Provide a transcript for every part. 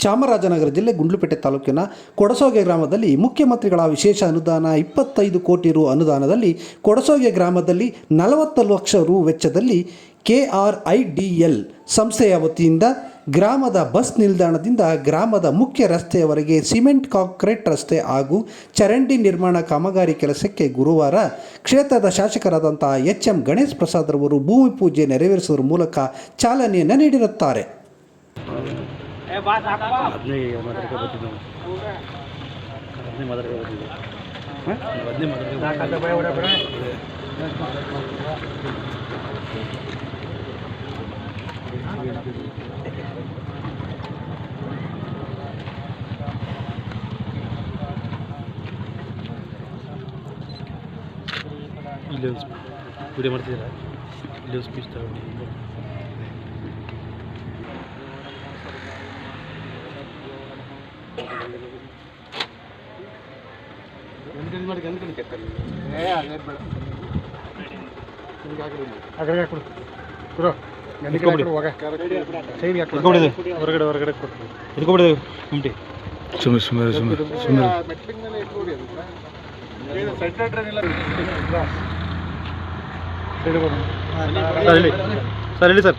ಚಾಮರಾಜನಗರ ಜಿಲ್ಲೆ ಗುಂಡ್ಲುಪೇಟೆ ತಾಲೂಕಿನ ಕೊಡಸೋಗೆ ಗ್ರಾಮದಲ್ಲಿ ಮುಖ್ಯಮಂತ್ರಿಗಳ ವಿಶೇಷ ಅನುದಾನ ಇಪ್ಪತ್ತೈದು ಕೋಟಿ ರು ಅನುದಾನದಲ್ಲಿ ಕೊಡಸೋಗೆ ಗ್ರಾಮದಲ್ಲಿ ನಲವತ್ತು ಲಕ್ಷ ರು ವೆಚ್ಚದಲ್ಲಿ K R I D L ಸಂಸ್ಥೆಯ ವತಿಯಿಂದ ಗ್ರಾಮದ ಬಸ್ ನಿಲ್ದಾಣದಿಂದ ಗ್ರಾಮದ ಮುಖ್ಯ ರಸ್ತೆಯವರೆಗೆ ಸಿಮೆಂಟ್, ಕಾಂಕ್ರೀಟ್ ರಸ್ತೆ ಹಾಗೂ ಚರಂಡಿ ನಿರ್ಮಾಣ ಕಾಮಗಾರಿ ಕೆಲಸಕ್ಕೆ ಗುರುವಾರ ಕ್ಷೇತ್ರದ ಶಾಸಕರಾದಂತಹ ಎಚ್ ಎಂ ಗಣೇಶ್ ಪ್ರಸಾದ್ ರವರು ಭೂಮಿ ಪೂಜೆ ನೆರವೇರಿಸುವ ಮೂಲಕ ಚಾಲನೆಯನ್ನು ನೀಡಿರುತ್ತಾರೆ. ಅದನ್ನೇ ಮಾತಾಡ್ಕೊ ಬರ್ತೀವಿ ನಾವು ಅದನ್ನೇ ಮಾತಾಡ್ಕೊ ಬರ್ತೀವಿ ಅದನ್ನೇ ಮಾತಾಡ್ಕೊ ಇಲ್ಲಿ ಒಂದು ವಿಡಿಯೋ ಮಾಡ್ತಿದ್ದೀರಾ ಇಲ್ಲಿ ಒಂದು ಸ್ಪೀಚ್ ತಗೊಂಡು ಇಟ್ಕೊಂಬಿಡಿದೆ ಹೊರಗಡೆ ಹೊರಗಡೆ ಕೊಟ್ಟು ಇಟ್ಕೊಂಬಿಡಿದೆ ಗುಂಟಿ ಸುಮ್ಮನೆ ಸುಮ್ಮನೆ ಸುಮ್ಮನೆ ಸುಮ್ಮನೆ ಸರ್ ಹೇಳಿ ಸರ್ ಹೇಳಿ ಸರ್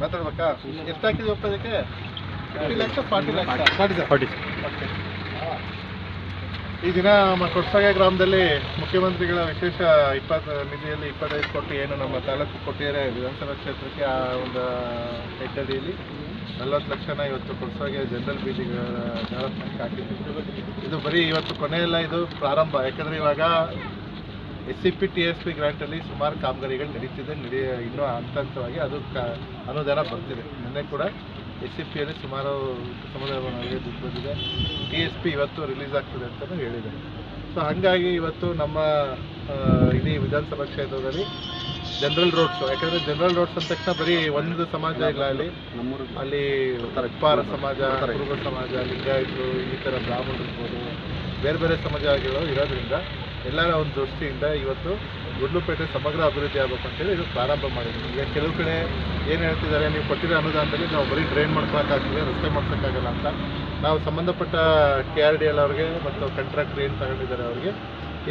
ಮಾತಾಡ್ಬೇಕಾ? ಎಷ್ಟು ಹಾಕಿದ್ವಿ ಒಪ್ಪೋದಕ್ಕೆ fifty lakhs forty lakhs forty sir forty ಈ ದಿನ ನಮ್ಮ ಕೊಡ್ಸಾಗೆ ಗ್ರಾಮದಲ್ಲಿ ಮುಖ್ಯಮಂತ್ರಿಗಳ ವಿಶೇಷ ಇಪ್ಪತ್ತು ನಿಧಿಯಲ್ಲಿ ಇಪ್ಪತ್ತೈದು ಕೋಟಿ ಏನು ನಮ್ಮ ತಾಲೂಕು ಕೊಟ್ಟಿದ್ದಾರೆ ವಿಧಾನಸಭಾ ಕ್ಷೇತ್ರಕ್ಕೆ ಆ ಒಂದು ಹೆಟ್ಟಡಿಯಲ್ಲಿ ನಲ್ವತ್ತು ಲಕ್ಷನ ಇವತ್ತು ಕೊಡ್ಸಾಗೆ ಜನರಲ್ ಬೀದಿಗಳ ಡೆವಲಪ್ಮೆಂಟ್ಗೆ ಹಾಕಿದ್ದೀವಿ ಇದು ಬರೀ ಇವತ್ತು ಕೊನೆಯಲ್ಲ ಇದು ಪ್ರಾರಂಭ. ಯಾಕಂದರೆ ಇವಾಗ S C P T S P ಗ್ರಾಂಟಲ್ಲಿ ಸುಮಾರು ಕಾಮಗಾರಿಗಳು ನಡೀತಿದೆ, ನಡಿ, ಇನ್ನೂ ಹಂತ ಹಂತವಾಗಿ ಅದು ಕ, ಅನುದಾನ ಬರ್ತಿದೆ. ನಿನ್ನೆ ಕೂಡ ಎಸ್ ಸಿ ಪಿಯಲ್ಲಿ ಸುಮಾರು ಸಮುದಾಯ ದುಡ್ಡು ಬಂದಿದೆ. ಟಿ ಎಸ್ ಪಿ ಇವತ್ತು ರಿಲೀಸ್ ಆಗ್ತದೆ ಅಂತಲೂ ಹೇಳಿದೆ ಸೊ ಹಾಗಾಗಿ ಇವತ್ತು ನಮ್ಮ ಇಡೀ ವಿಧಾನಸಭಾ ಕ್ಷೇತ್ರದಲ್ಲಿ ಜನರಲ್ ರೋಡ್ಸು ಯಾಕಂದರೆ ಜನರಲ್ ರೋಡ್ಸ್ ಅಂದ ತಕ್ಷಣ ಬರೀ ಒಂದು ಸಮಾಜ ಇಲ್ಲ ಅಲ್ಲಿ ಅಲ್ಲಿ ಉಪ್ಪಾರ ಸಮಾಜ, ಕುರುಬ ಸಮಾಜ, ಲಿಂಗಾಯತರು, ಈ ಥರ ಬ್ರಾಹ್ಮಣರು ಇರ್ಬೋದು, ಬೇರೆ ಬೇರೆ ಸಮಾಜಗಳು ಇರೋದ್ರಿಂದ ಎಲ್ಲರ ಒಂದು ದೃಷ್ಟಿಯಿಂದ ಇವತ್ತು ಗುಡ್ಲುಪೇಟೆ ಸಮಗ್ರ ಅಭಿವೃದ್ಧಿ ಆಗಬೇಕು ಅಂತೇಳಿ ಇದು ಪ್ರಾರಂಭ ಮಾಡಿದ್ವಿ. ಈಗ ಕೆಲವು ಕಡೆ ಏನು ಹೇಳ್ತಿದ್ದಾರೆ, ನೀವು ಕೊಟ್ಟಿರೋ ಅನುದಾನದಲ್ಲಿ ನಾವು ಬರೀ ಡ್ರೈನ್ ಮಾಡ್ಕೊಳಕ್ಕಾಗ್ತದೆ, ರಸ್ತೆ ಮಾಡ್ಸೋಕ್ಕಾಗಲ್ಲ ಅಂತ. ನಾವು ಸಂಬಂಧಪಟ್ಟ ಕೆ ಆರ್ ಡಿ ಎಲ್ ಅವ್ರಿಗೆ ಮತ್ತು ಕಂಟ್ರಾಕ್ಟ್ರ್ ಏನು ತಗೊಂಡಿದ್ದಾರೆ ಅವ್ರಿಗೆ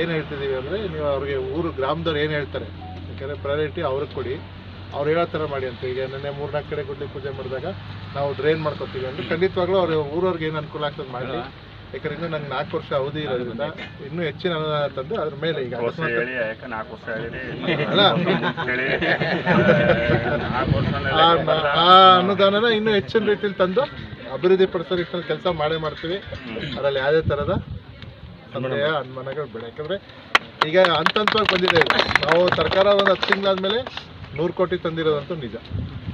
ಏನು ಹೇಳ್ತಿದ್ದೀವಿ ಅಂದರೆ ನೀವು ಅವ್ರಿಗೆ ಊರು, ಗ್ರಾಮದವ್ರು ಏನು ಹೇಳ್ತಾರೆ, ಯಾಕೆಂದರೆ ಪ್ರಯಾರಿಟಿ ಅವ್ರಿಗೆ ಕೊಡಿ. ಅವ್ರು ಹೇಳೋ ಥರ ಮಾಡಿ ಅಂತ. ಈಗ ನೆನ್ನೆ ಮೂರ್ನಾಲ್ಕು ಕಡೆ ಗುಡ್ಲಿ ಪೂಜೆ ಮಾಡಿದಾಗ ನಾವು ಡ್ರೈನ್ ಮಾಡ್ಕೊತೀವಿ ಅಂದರೆ ಖಂಡಿತವಾಗ್ಲೂ ಅವ್ರು ಊರವ್ರಿಗೆ ಏನು ಅನುಕೂಲ ಆಗ್ತದೆ ಮಾಡಿ. ಯಾಕಂದ್ರೆ ಇನ್ನೂ ನಂಗೆ ನಾಲ್ಕು ವರ್ಷ ಅವಧಿ ಇರೋದ್ರಿಂದ ಇನ್ನೂ ಹೆಚ್ಚಿನ ಅನುದಾನ ತಂದು ಅದ್ರ ಮೇಲೆ ಈಗ ಅಲ್ಲ. ಆ ಅನುದಾನನ ಇನ್ನೂ ಹೆಚ್ಚಿನ ರೀತಿಯಲ್ಲಿ ತಂದು ಅಭಿವೃದ್ಧಿ ಪಡಿಸೋ ರೀತಿಯಲ್ಲಿ ಕೆಲಸ ಮಾಡೇ ಮಾಡ್ತೀವಿ. ಅದರಲ್ಲಿ ಯಾವುದೇ ಥರದ ಸಂದೇಹ ಅನುಮಾನಗಳು ಬೇಡ. ಯಾಕಂದ್ರೆ ಈಗ ಹಂತ ಹಂತವಾಗಿ ಬಂದಿದೆ. ನಾವು ಸರ್ಕಾರ ಒಂದು ಹತ್ತು ತಿಂಗಳಾದ್ಮೇಲೆ ನೂರು ಕೋಟಿ ತಂದಿರೋದಂತೂ ನಿಜ.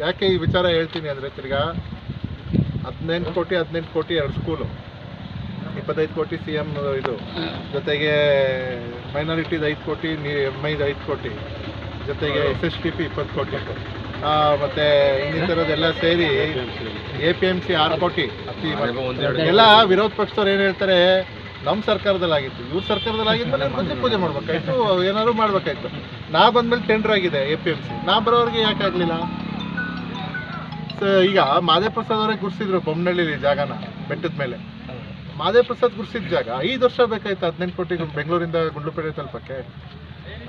ಯಾಕೆ ಈ ವಿಚಾರ ಹೇಳ್ತೀನಿ ಅಂದರೆ ತಿರ್ಗಾ ಹದಿನೆಂಟು ಕೋಟಿ ಹದಿನೆಂಟು ಕೋಟಿ ಎರಡು ಸ್ಕೂಲು. ಇಪ್ಪತ್ತೈದು ಕೋಟಿ ಸಿ ಎಂ ಇದು. ಜೊತೆಗೆ ಮೈನಾರಿಟಿದು ಐದು ಕೋಟಿ ನೀ ಎಂ ಐದು ಐದು ಕೋಟಿ. ಜೊತೆಗೆ ಎಸ್ ಎಸ್ ಟಿ ಪಿ ಇಪ್ಪತ್ತು ಕೋಟಿ. ಮತ್ತೆ ಇನ್ನಿತರದೆಲ್ಲ ಸೇರಿ ಎ ಪಿ ಎಂ ಸಿ ಆರು ಕೋಟಿ. ಅತಿ ಎಲ್ಲ ವಿರೋಧ ಪಕ್ಷದವ್ರು ಏನು ಹೇಳ್ತಾರೆ ನಮ್ಮ ಸರ್ಕಾರದಲ್ಲಾಗಿತ್ತು. ಇವ್ರ ಸರ್ಕಾರದಲ್ಲಿ ಪೂಜೆ ಪೂಜೆ ಮಾಡ್ಬೇಕಾಯ್ತು ಏನಾದ್ರು ಮಾಡ್ಬೇಕಾಯ್ತು. ನಾ ಬಂದ್ಮೇಲೆ ಟೆಂಡರ್ ಆಗಿದೆ ಎ ಪಿ ಎಂ ಸಿ ನಾ ಬರೋರಿಗೆ ಯಾಕೆ ಆಗಲಿಲ್ಲ? ಈಗ ಮಾದೇ ಪ್ರಸಾದ್ ಅವರೇ ಗುರ್ಸಿದ್ರು ಬೊಮ್ಮನಹಳ್ಳಿ ಜಾಗನ ಬೆಟ್ಟದ ಮೇಲೆ. ಮಾದೇ ಪ್ರಸಾದ್ ಗುರ್ಸಿದ ಜಾಗ, ಐದು ವರ್ಷ ಬೇಕಾಯ್ತು ಹದಿನೆಂಟು ಕೋಟಿ ಬೆಂಗಳೂರಿಂದ ಗುಂಡ್ಲುಪೇಟೆ ತಲುಪಕ್ಕೆ.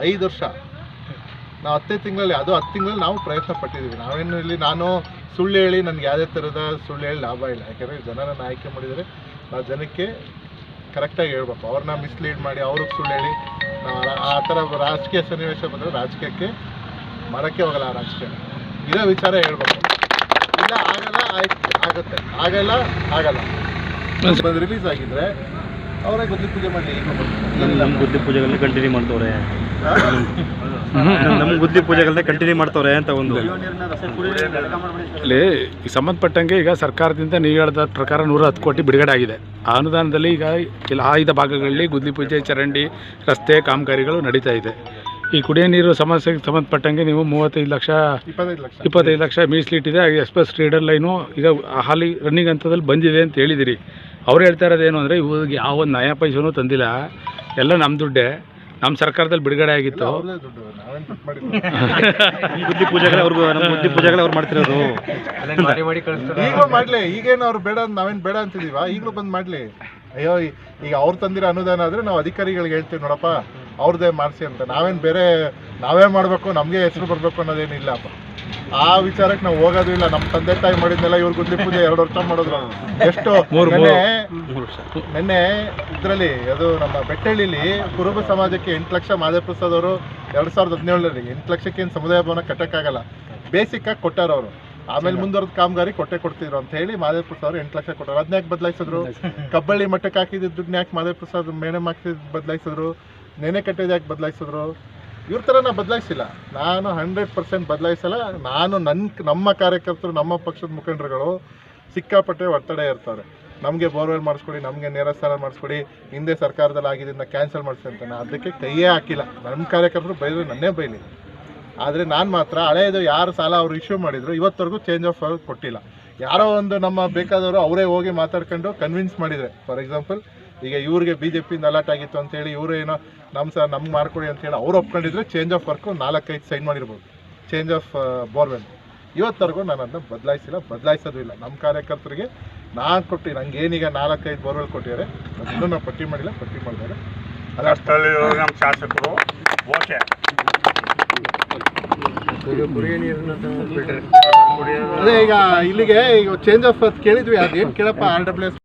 ಐದು ವರ್ಷ. ನಾವು ಹತ್ತೇ ತಿಂಗಳಲ್ಲಿ, ಅದು ಹತ್ತು ತಿಂಗಳಲ್ಲಿ ನಾವು ಪ್ರಯತ್ನ ಪಟ್ಟಿದ್ದೀವಿ ನಾವೇನು ಇಲ್ಲಿ, ನಾನು ಸುಳ್ಳು ಹೇಳಿ, ನನಗೆ ಯಾವುದೇ ಥರದ ಸುಳ್ಳು ಹೇಳಿ ಲಾಭ ಇಲ್ಲ. ಯಾಕೆಂದರೆ ಜನರನ್ನು ಆಯ್ಕೆ ಮಾಡಿದರೆ ನಾವು ಜನಕ್ಕೆ ಕರೆಕ್ಟಾಗಿ ಹೇಳ್ಬೇಕು. ಅವ್ರನ್ನ ಮಿಸ್ಲೀಡ್ ಮಾಡಿ, ಅವ್ರಿಗೆ ಸುಳ್ಳು ಹೇಳಿ, ನಾವು ಆ- ಆ ಥರ ರಾಜಕೀಯ ಸನ್ನಿವೇಶ ಬಂದರೆ ರಾಜಕೀಯಕ್ಕೆ ಮರಕ್ಕೆ ಹೋಗಲ್ಲ ಆ ರಾಜಕೀಯ. ಇರೋ ವಿಚಾರ ಹೇಳ್ಬೇಕು. ಇಲ್ಲ, ಆಗಲ್ಲ, ಆಯ್ತು, ಆಗುತ್ತೆ. ಆಗಲ್ಲ ಆಗಲ್ಲ. ರಿಲೀಸ್ ಆಗಿದ್ರೆ ಅವರೇ ಗುದ್ದಿ ಪೂಜೆ ಮಾಡಲಿ ನಮ್ಮ ಗುದ್ದಿ ಪೂಜೆಗಳನ್ನ ಕಂಟಿನ್ಯೂ ಮಾಡ್ತವ್ರೆ. ನಮ್ಮ ಗುದ್ಲಿ ಪೂಜೆಗಳನ್ನ ಕಂಟಿನ್ಯೂ ಮಾಡ್ತವ್ರೆ ಅಂತ ಒಂದು. ಇಲ್ಲಿ ಸಂಬಂಧಪಟ್ಟಂಗೆ ಈಗ ಸರ್ಕಾರದಿಂದ ನೀವು ಹೇಳಿದ ಪ್ರಕಾರ ನೂರ ಹತ್ತು ಕೋಟಿ ಬಿಡುಗಡೆ ಆಗಿದೆ. ಆ ಅನುದಾನದಲ್ಲಿ ಈಗ ಇಲ್ಲಿ ಆಯ್ದ ಭಾಗಗಳಲ್ಲಿ ಗುದ್ದಿ ಪೂಜೆ ಚರಂಡಿ ರಸ್ತೆ ಕಾಮಗಾರಿಗಳು ನಡೀತಾ ಇದೆ. ಈ ಕುಡಿಯೋ ನೀರು ಸಮಸ್ಯೆಗೆ ಸಂಬಂಧಪಟ್ಟಂಗೆ ನೀವು ಮೂವತ್ತೈದು ಲಕ್ಷ ಇಪ್ಪತ್ತೈದು ಲಕ್ಷ. ಇಪ್ಪತ್ತೈದು ಲಕ್ಷ ಮೀಸಲಿಟ್ಟಿದೆ. ಎಕ್ಸ್ಪ್ರೆಸ್ ರೀಡರ್ ಲೈನು ಈಗ ಹಾಲಿ ರನ್ನಿಂಗ್ ಹಂತದಲ್ಲಿ ಬಂದಿದೆ ಅಂತ ಹೇಳಿದಿರಿ. ಅವ್ರು ಹೇಳ್ತಾ ಇರೋದೇನು ಅಂದರೆ ಇವಾಗ ಯಾವ ಒಂದು ನಯ ಪೈಸೂ ತಂದಿಲ್ಲ. ಎಲ್ಲ ನಮ್ಮ ದುಡ್ಡೇ. ನಮ್ಮ ಸರ್ಕಾರದಲ್ಲಿ ಬಿಡುಗಡೆ ಆಗಿತ್ತು. ಬುದ್ಧಿ ನಾವೇನು ಪೂಜೆಗಳೇ ಅವ್ರಿಗೂ ನಮ್ಮ ಬುದ್ಧಿ ಪೂಜೆಗಳು ಅವ್ರು ಮಾಡ್ತಿರೋದು. ಈಗಲೂ ಮಾಡ್ಲಿ. ಈಗೇನು ಅವ್ರು ಬೇಡ ಅಂತ ನಾವೇನು ಬೇಡ ಅಂತಿದೀವ? ಈಗಲೂ ಬಂದು ಮಾಡ್ಲಿ. ಅಯ್ಯೋ ಈಗ ಅವ್ರು ತಂದಿರೋ ಅನುದಾನ ಆದ್ರೆ ನಾವು ಅಧಿಕಾರಿಗಳಿಗೆ ಹೇಳ್ತೀವಿ ನೋಡಪ್ಪ ಅವ್ರದ್ದೇ ಮಾಡಿಸಿ ಅಂತ. ನಾವೇನು ಬೇರೆ ನಾವೇ ಮಾಡಬೇಕು ನಮಗೆ ಹೆಸರು ಬರಬೇಕು ಅನ್ನೋದೇನಿಲ್ಲಪ್ಪ ಆ ವಿಚಾರಕ್ಕೆ ನಾವು ಹೋಗೋದು ಇಲ್ಲ. ನಮ್ಮ ತಂದೆ ತಾಯಿ ಮಾಡಿದ್ನೆಲ್ಲ ಇವ್ರು ಗುದ್ಲಿ ಪೂಜೆ ಎರಡು ವರ್ಷ ಮಾಡಿದ್ರು. ಎಷ್ಟು? ನೆನ್ನೆ ನಿನ್ನೆ ಇದರಲ್ಲಿ ಅದು ನಮ್ಮ ಬೆಟ್ಟಳ್ಳಿಲಿ ಕುರುಬ ಸಮಾಜಕ್ಕೆ ಎಂಟು ಲಕ್ಷ ಮಾದೇ ಪ್ರಸಾದ್ ಅವರು ಎರಡು ಸಾವಿರದ ಹದಿನೇಳರಲ್ಲಿ ಎಂಟು ಲಕ್ಷಕ್ಕೆ ಏನು ಸಮುದಾಯ ಭವನ ಕಟ್ಟಕ್ಕಾಗಲ್ಲ. ಬೇಸಿಕ್ ಆಗಿ ಕೊಟ್ಟಾರ ಅವರು. ಆಮೇಲೆ ಮುಂದುವರೆದ ಕಾಮಗಾರಿ ಕೊಟ್ಟೆ ಕೊಡ್ತಿದ್ರು ಅಂತ ಹೇಳಿ ಮಾದೇವ್ ಪ್ರಸಾದ್ ಅವರು ಎಂಟು ಲಕ್ಷ ಕೊಟ್ಟರು. ಅದನ್ನ ಯಾಕೆ ಬದಲಾಯಿಸಿದ್ರು? ಕಬ್ಬಳ್ಳಿ ಮಟ್ಟಕ್ಕೆ ಹಾಕಿದ ದುಡ್ಡನ್ನ ಯಾಕೆ ಮಾದೇವ್ ಪ್ರಸಾದ್ ಮೇಡಮ್ ಹಾಕಿದ್ ಬದಲಾಯಿಸಿದ್ರು? ನೆನೆ ಕಟ್ಟಿದ ಯಾಕೆ ಬದಲಾಯಿಸಿದ್ರು? ಇವ್ರ ಥರ ನಾ ಬದಲಾಯಿಸಿಲ್ಲ. ನಾನು ಹಂಡ್ರೆಡ್ ಪರ್ಸೆಂಟ್ ಬದಲಾಯಿಸಲ್ಲ. ನಾನು ನನ್ನ ನಮ್ಮ ಕಾರ್ಯಕರ್ತರು, ನಮ್ಮ ಪಕ್ಷದ ಮುಖಂಡರುಗಳು ಸಿಕ್ಕಾಪಟ್ಟೆ ಒತ್ತಡ ಇರ್ತಾರೆ ನಮಗೆ ಬೋರ್ವೆಲ್ ಮಾಡಿಸ್ಕೊಡಿ, ನಮಗೆ ನೇರ ಸಾಲ ಮಾಡಿಸ್ಕೊಡಿ, ಹಿಂದೆ ಸರ್ಕಾರದಲ್ಲಿ ಆಗಿದ್ದರಿಂದ ಕ್ಯಾನ್ಸಲ್ ಮಾಡಿಸಿ ಅಂತ ನಾನು ಅದಕ್ಕೆ ಕೈಯೇ ಹಾಕಿಲ್ಲ. ನಮ್ಮ ಕಾರ್ಯಕರ್ತರು ಬೈದ್ರು ನನ್ನೇ ಬೈಲಿ. ಆದರೆ ನಾನು ಮಾತ್ರ ಹಳೆಯದು ಯಾರು ಸಾಲ ಅವರು ಇಶ್ಯೂ ಮಾಡಿದ್ರು, ಇವತ್ತವರೆಗೂ ಚೇಂಜ್ ಆಫ್ ಕೊಟ್ಟಿಲ್ಲ. ಯಾರೋ ಒಂದು ನಮ್ಮ ಬೇಕಾದವರು ಅವರೇ ಹೋಗಿ ಮಾತಾಡ್ಕೊಂಡು ಕನ್ವಿನ್ಸ್ ಮಾಡಿದರೆ. ಫಾರ್ ಎಕ್ಸಾಂಪಲ್ ಈಗ ಇವ್ರಿಗೆ ಬಿ ಜೆ ಪಿಯಿಂದ ಅಲರ್ಟ್ ಆಗಿತ್ತು ಅಂತೇಳಿ ಇವರು ಏನೋ ನಮ್ಮ ಸರ್ ನಮ್ಗೆ ಮಾಡ್ಕೊಡಿ ಅಂತೇಳಿ ಅವ್ರು ಒಪ್ಕೊಂಡಿದ್ರೆ ಚೇಂಜ್ ಆಫ್ ವರ್ಕು ನಾಲ್ಕೈದು ಸೈನ್ ಮಾಡಿರ್ಬೋದು. ಚೇಂಜ್ ಆಫ್ ಬೋರ್ವೆಲ್ ಇವತ್ತರೆಗೂ ನಾನು ಅದನ್ನ ಬದಲಾಯಿಸಿಲ್ಲ ಬದಲಾಯಿಸೋದು ಇಲ್ಲ. ನಮ್ಮ ಕಾರ್ಯಕರ್ತರಿಗೆ ನಾನು ಕೊಟ್ಟು ನಂಗೆ ಏನೀಗ ನಾಲ್ಕೈದು ಬೋರ್ವೆಲ್ ಕೊಟ್ಟಿದ್ದಾರೆ ಅದನ್ನು ನಾವು ಪಟ್ಟಿ ಮಾಡಿಲ್ಲ ಪಟ್ಟಿ ಮಾಡಿದ್ದಾರೆ ನಮ್ಮ ಶಾಸಕರು. ಓಕೆ. ಅದೇ ಈಗ ಇಲ್ಲಿಗೆ ಈಗ ಚೇಂಜ್ ಆಫ್ ಕೇಳಿದ್ವಿ ಅದೇನು ಕೇಳಪ್ಪ ಆರ್ ಡಬ್ಲ್ಯೂ ಎಸ್